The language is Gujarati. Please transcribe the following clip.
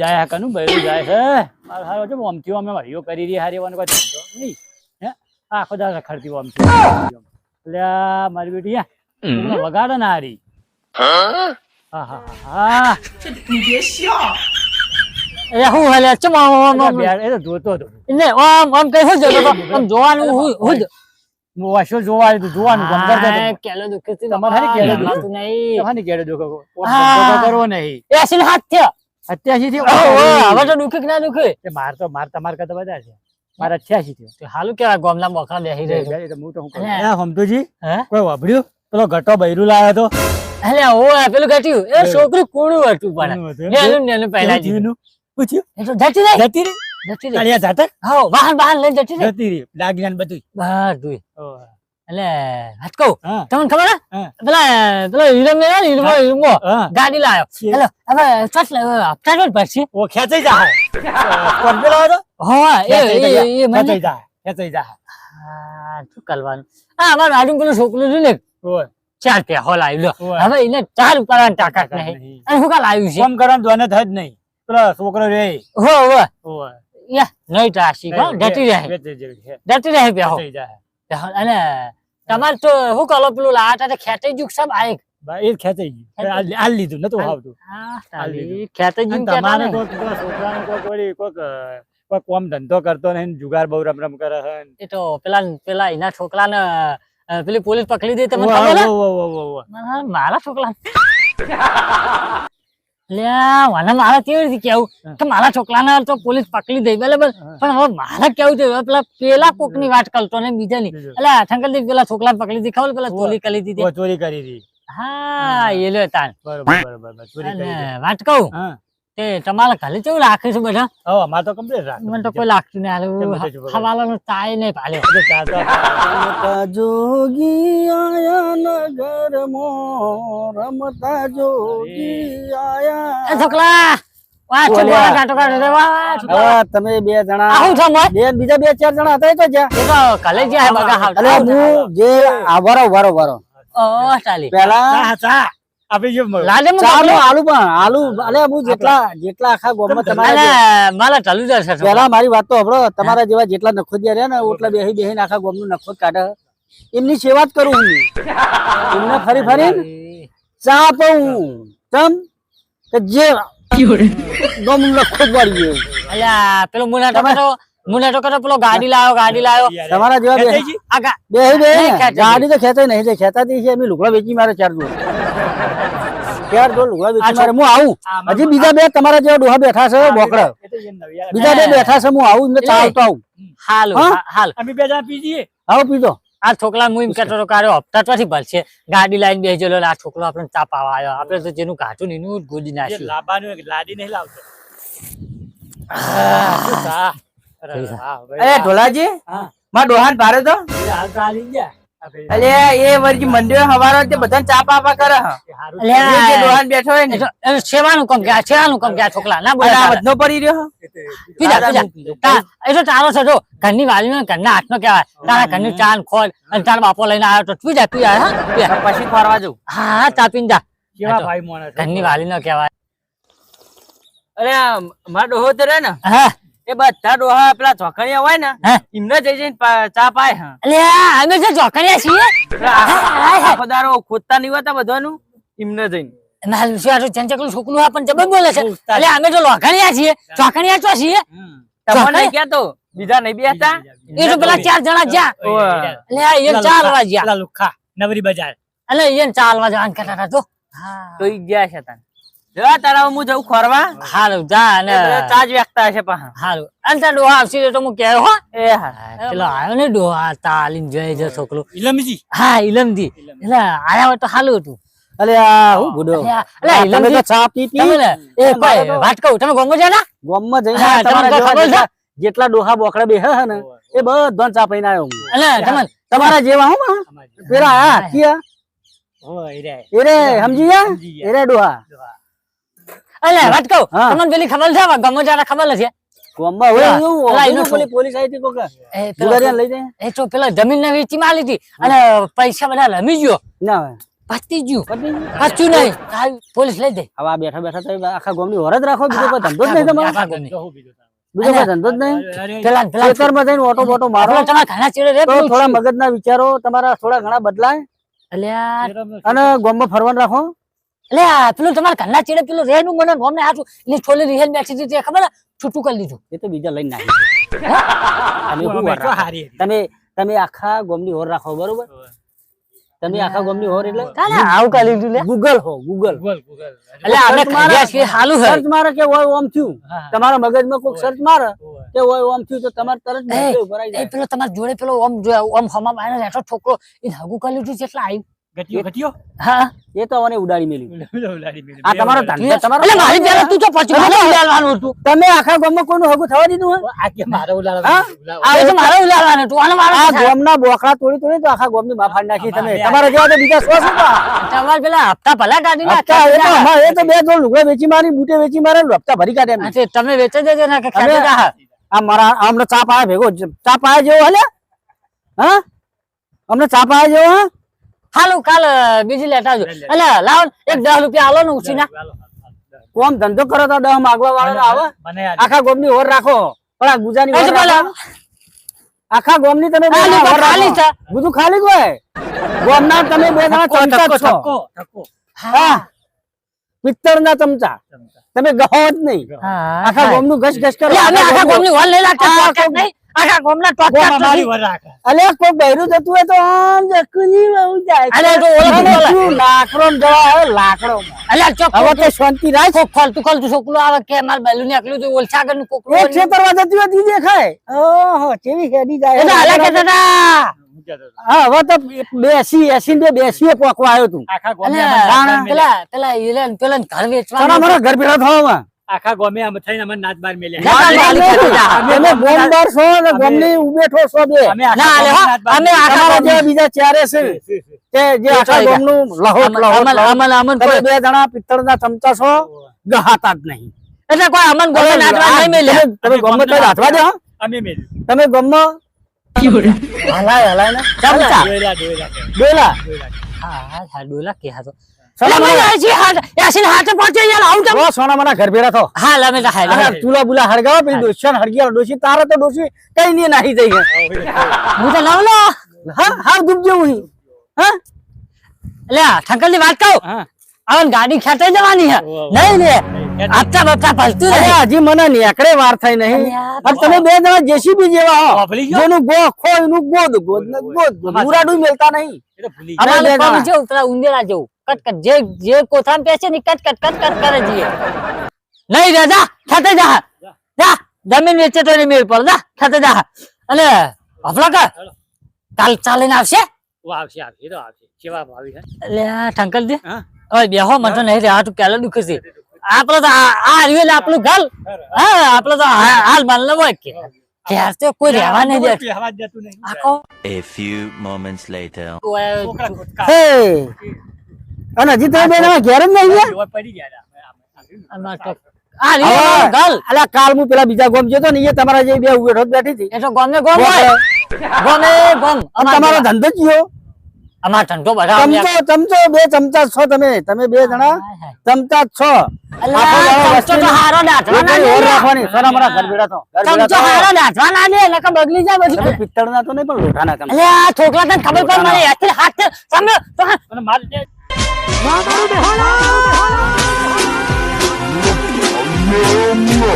જાય કનું બૈરું જાય છે. મારો હારો છે ઓમથી અમે હરિયો કરી રહી હારી વાનું કોઈ ધંધો નહીં. હે? આખો દાસ રખડતી ઓમથી એટલે મારી બેટી હે? વગાડે ના હારી. હા હા હા હા. એ હું હલે ચમ આમ એ તો જોતો હતો. ને આમ આમ કઈ શું જોતો? આમ જોવાનું હું હું જોવા તો જોવાનું કેલો દુખે છે તમારે કેલો દુખે? નહીં. તમારે કેડે દુખે? કો? કોક હા. ધંધો તો કરવો નહીં. એ હસીને હાથ થયો. અત્યાસી થી હવે તો દુખે કે ના દુખે? માર તો માર તમાર કરતા બધા છે. મારે અઠ્યાસી થયો. તો હાલું કેવાય ગોમના બોખરા બેહી રહે છે. બે- બે- હું તો હમતુજી કોઈ વાપર્યું? પેલો ઘટો બૈરું લાવ્યો હતો. એટલે ઓ પેલું ઘટ્યું. એ છોકરું કુણું હતું પણ? નેનું નેનું પહેલા જીવનું. થયું પૂછ્યું? એ તો જતી રહી. જતી રહી? જતી રહી. જાતક? હા વાહન વાહન લઈને જતી રહી. જતી રહી. દાગીના ને બધું બધું એટલે હાથ કહું? તમને ખબર પેલા પેલો હિરમ ને હિરમો હીરમો ગાડી લાવ્યો છે. હેલો હવે ચોટ હપ્તા જ પડશે ઓ ખેંચાઈ જા કોણ લાવ્યો તો હા એ એ મને. ખેંચાઈ જા ખેંચાઈ જા શું કરવાનું? હા અમારું આડું પેલું છોકરું છે ને? ચાર ચાર પેહો લાવી લો. હવે એને ચાર ઉપાડવાની તાકાત નહીં. અને શું કાલ આવ્યું છે? કામ કરવાનું આને થાય જ નહીં. પેલો છોકરો રે. હો હો. યા નહીં ત્રાસી ડટી રહે. જતી રહે પેહો હો. અને તમારે તો હું કલો પેલું લાટા ખેતી જુક સબ આય ભાઈ એ જ આ લીધું નતું. આવતું. હા. ખેંચાઈ અને તમારે તો છોકરાને કોક વળી કોક કોક કોમ ધંધો કરતો નહીં ને જુગાર બહુ રમ રમ કરે હે એ તો પેલા પેલા એના છોકરાને પેલી પોલીસ પકડી દે. મારા મારા છોકરા લ્યા મારા કેવી રીતે કેવું? કે મારા છોકરાને તો પોલીસ પકડી દઈ બરાબર. પણ હવે મારે કેવું છે? પેલા પેલા કોકની વાત કરતો ને બીજા. ની. એટલે થી પેલા છોકરા પકડી ખબર પેલા ચોરી કરી દીધી. ચોરી કરી હતી હા એ લ્યો બરોબર બરોબર હતી. વાત કહું? હા. તે તમારે ઘરે કેવું રાખે છે બધા? હા અમારે તો કમ્પ્લીટ રાખે મને તો કોઈ લાગતું નહીં હાલે. હવાલાનો તાય નહીં પાલ્યો જોગી આયા નગરમાં રમતા જોગી આયા. એ તમે બે જણા? બીજા બે ચાર જણા હતા તો જ્યાં. જે વરો વરો વરો. ઓ ચાલી. પેલા પણ મારા વાત તો હબળો તમારા જેવા જેટલા નખોદિયા રહ્યા ને એટલા બેહી બેહીને આખા ગામનું નખોદ કાઢે. એમની સેવા જ કરું હું. એમને ફરી ફરી ચા પાઉં તમ કે જે ગામનું નખોદ વાળી ગયું. અલ્યા પેલો મુના ટોકરો મુના ટોકરો પેલો ગાડી લાવ્યો ગાડી લાવ્યો તમારા જેવા બે બેહી બેહી બેહી ને. ગાડી તો ખેંચાય નહીં ખેતા છે એમ લુકડા વેચી મારે ચાર દોર ચાર દોર લુગડા વેચી મારે હું આવું? હજી બીજા બે તમારા જેવા ડોહા બેઠા છે બોકડા. તો બીજા બે બેઠા છે હું આવું હાલ હાલ. અમે બે જણા પી આવો પીધો આ છોકરા હું એમ કહેતો હતો હપ્તા ભરશે? ગાડી લાઈન બેસી ગયેલો આ છોકરો આપણે ચા પાવા આવ્યો. આપણે તો જેનું ઘાટું એનું ગોદી નાખ્યું. લાબાનું લાદી લાડી નહીં લાવતો. અરે. ઢોલાજી હા. માં ડોહાન ભારે તો? હાલ તો હાલી ગયા. અલે એ વર્ગી મંદિર હવારો તે બધા ચા પાપા કરે હ. જે ડોહાન બેઠો હે ને. સેવાનું કામ કે સેવાનું કામ કે આ છોકરા. ના બોલા આ તારે. પડી રહ્યો પીધા તા- એ તો તારો છે જો ઘરની વાલી ઘરના હાથનો કહેવાય. તારા ઘરની ચાન ખોલ અને તારા બાપો લઈને આવ્યો તો પીધા પીજા હા પછી ફરવા જવું. હા ચા પીને જા. કેવા ભાઈ મોણા ઘરની વાલી નો કહેવાય. અરે મારા ડોહો તો રે ને. હા. એ બધા ડોહા પેલા ચોકડિયા હોય ને એમને જઈ જઈને ચા પાય હ. અમે જે જોકણિયા છીએ. આખો ખોદતા નહીં હોતા બધાનું એમને જઈને. ના શું આ ચંચકલું છોકરું આ પણ જબર બોલે છે. એટલે અમે તો લોખણિયા છીએ. ચોકણિયા ચો છીએ. તમને ક્યાં તો બીજા નહીં બેસતા એ તો પેલા ચાર જણા જ્યાં. એટલે આ ચાલવા ચા હાલવા જ્યાં. પેલા નવરી બજાર. એટલે એને ચા જવાનું કરતા તો. તો ઈ ગયા છે તને. જો તારા હું જઉં ખોરવા? હારું જા અને એ બધા ચા જ વેચતા હશે પાછા હારું. અને તાર ડોહા આવશે તો હું કહેવાય હો. એ હા. પેલો આવ્યો ને ડોહા તાલીન જોઈ છે છોકરો. ઇલમજી હા ઇલમથી એટલે આયા હોય તો હાલું હતું. અલે હું બુડો? અલ્યા, અલ્યા, તો ચા પી પી? એ કોઈ વાત કહું તમે ગોમો છો ને જઈને તમારા ખબર છે? જેટલા- ડોહા બોકડા બેહે હે ને એ બધા ચા પીને આવ્યો હું. એટલે તમે તમારા જેવા હું પેલા હા કિયા? ઓય રે. એ સમજી ગયા સમજી એ ડોહા. એટલે વાત કહું? તમને પેલી ખબર છે ગમો જરા ખબર છે ગામમાં હોય? એવું પેલા એનો પેલું પેલી પોલીસ આવી હતી કોક? એ પેલો- લઈ જાય? એ તો પેલા જમીન ને વેચી માં લીધી અને પૈસા બધા રમી ગયો. ના પતી ગયું. પતી નહીં. પોલીસ લઈ દે. હવે આ બેઠા બેઠા તમે આખા ગામની રાખો બીજો કોઈ ધંધો જ નહીં તમારો. બીજું કોઈ ધંધો જ નહીં. પેલા પેલા ખેતરમાં જઈને ઓટો બોટો મારો. તમારા ઘણા ચેડે રે થોડા મગજના વિચારો તમારા થોડા ઘણા બદલાય. અને ગામમાં ફરવાનું રાખો. એટલે પેલું તમારા ઘરના ચેડે પેલું રેનું મને ગોમને હાચું એટલે છોલી રિહેલ બેઠી હતી ખબર છૂટું કરી દીધું. એ તો બીજા લઈને નાખી તમે. તમે તમે આખા ગામની હોર રાખો બરોબર? તમે આખા ગોમની હોર એટલે? કાલે આવું કરી લીધું લે. ગૂગલ હો ગૂગલ. એટલે અમે સર્ચ છે હાલું હે. સર્ચ મારે કે હોય ઓમ થયું. તમારા મગજમાં કોઈ સર્ચ મારે કે હોય ઓમ થયું તો તમારે તરત મેસેજ ઉપર આવી એ જાય. પેલો તમારા જોડે પેલો ઓમ ઓમ હમા બાયનો બેઠો છોકરો એ હગુ કરી લીધું છે એટલે આવ્યું ગટિયો, ગટિયો? હા. એ તો મને ઉડાડી મેલી. ઉલા મેલી. આ તમારો ધંધો તમારો એટલે મારી પેલા તું તો પછી મારે ઉડાડવાનું હતું. તમે આખા ગામમાં કોઈનું હગું થવા દીધું આ કે મારે ઉડાડવાનું આ તો મારે ઉડાડવાનું તું અને મારે આ ગામના બોકડા તોડી તોડી તો આખા ગામની માફાડ નાખી. તમે તમારા જેવા તો બીજા સો શું? તમારે પેલા હપ્તા ભલા કાઢી નાખ્યા એ તો બે જોડ લુગડા વેચી મારી બૂટે વેચી મારે હપ્તા ભરી કાઢે એમ. તમે વેચે દેજો ને કે આ મારા અમને ચા પાયા ભેગો. ચા પાયા જેવો હલે? હા? અમને ચા પાયા જેવો હા? હાલું કાલ બીજી લેટ આવજો. એટલે લાવો એક દસ રૂપિયા હાલો ને હાલો. કોમ ધંધો કરો તો દહ માગવા વાળો આવે. આખા ગોમ ગોમની ઓર રાખો. પણ આ ગુજાની આખા ગોમ ગોમની તમે ખાલી. છે. બધું ખાલી હોય હોય. ગોમના તમે બે જણા ચમચા છો. હા. પિત્તળના ચમચા. ચમચા. તમે ગહો જ નહીં. આખા ગોમનું ઘસ ઘસ કરો આખા ગોમની હોલ નહીં લાગતા. નહીં. આખા ગામના ગોમ ટોકેટ અમારી નથી. વર રાખે. અલે કોઈ બૈરું જતું હોય તો આમ જકુની બહુ જાય. અલે તો ઓળખ મને બોલે. શું લાકડો જવા લાકડો. અલ્યા ચોક હવે તો શાંતિ રાખ. ખોલતું છોકરું આવે કે માર બેલું નીકળ્યું તો ઓલછાગરનું કોકરું એક જતી હોય તી દેખાય. ઓહો કેવી હેડી જાય. એટલે અલ્યા કે દાદા હું કહેતો હતો. હા હવે તો બેસી એસી ને બે બેસી પોકવા આવ્યો તું. આખા પેલા પેલા ઈલેન પેલા ઘર તારા વેચવાનું મારા ઘર ભેળા થવામાં આખા ગોમે અમે થઈને અમે નાચ બાર મેલ્યા. ગોમદાર છો ને ગોમની ઉભેઠો છો બે. અમે આખા ના, અલે, ગોમે હો, નાચ બાર અમે આખા તમારા ગોમની- જેવા બીજા ચારે છે. છે, છે, છે. કે જે આખા ગોમનું લહોટ લહોટ અમન અમન અમન કોઈ- બે જણા પિત્તળના ચમચા છો ગહાતા જ નહીં. એટલે કોઈ અમન નાચવા નહીં મેલ્યા. તમે- ગોમમાં તો હાથવા દો અમે મેલ્યું. તમે હલાય હલાય ને. ચમચા? કે. હા હા ડોલા કે હાથો સોના અલે, મારા- મને હજી હાથ યાસીન હાથે પહોંચે યાર? આવું કેમ? ઓ સોના મારા ઘર ભેળા થો હા લમે તો અને ચૂલા બુલા હળગાવો પેલી ડોશિયા ને હળગી ડોશી તારે તો ડોશી કઈ નહીં નાહી જઈ હે. હું તો લવ લો. હા હા દુબ જેવું હી. હા? એટલે ઠંકરની વાત કહું? હા. હવે ગાડી ખેંચાઈ જવાની હે નહીં ને આપતા બપતા ભલતું અરે હજી મને નેકડે વાર થઈ નહીં. અલ્યા, તમે બે જણા જેસીબી જેવા હો. જેનું ગો ખો એનું ગોદ ગોદ. ગોદ મેલતા નહીં. અમારે. જેવું? પેલા ઉંદેરા જેવું. કટ કટ જે જે કોથામાં પેસે ને કટ કટ કટ કટ કરે જીએ નહીં રે જા થતે જા. જા. જમીન વેચે તો મેળ પર જા ખાતે જા. અને હફલા કર. કાલ ચાલીને આવશે? આવશે આવશે. તો આવશે. કેવા ભાવી છે એટલે આ ઠંકલ દે. ઓય બેહો મને તો નહીં રે. આ તો પેલા દુખે છે. આપડે તો આ આ રહ્યું આપણું ઘર. હા આપડે તો હા- હાલ બાંધલે હોય કે. તો કોઈ રહેવા નહીં દે કોઈ જતું નહીં. આખો A few moments later. હે. અને હજી તમે બેન જણા ઘેર જ નહીં ગયા? પડી ગયા. અમે- અમે- તો અલા કાલ હું પેલા બીજા ગોમ જતો ને એ તમારા જે બે ઉભેઠો બેઠી હતી. એ તો ગમે ગોમ હોય. ગમે ગોમ. તમારો ધંધો કયો અમાર ધંધો બધા ચમચો ચમચો બે ચમચા છો તમે. તમે બે જણા ચમચા છો. તો હારો ના. ને. ના તમે તો નહીં પણ તને ખબર પડે મારે હાથે હાથ સામે તો અને મારે જે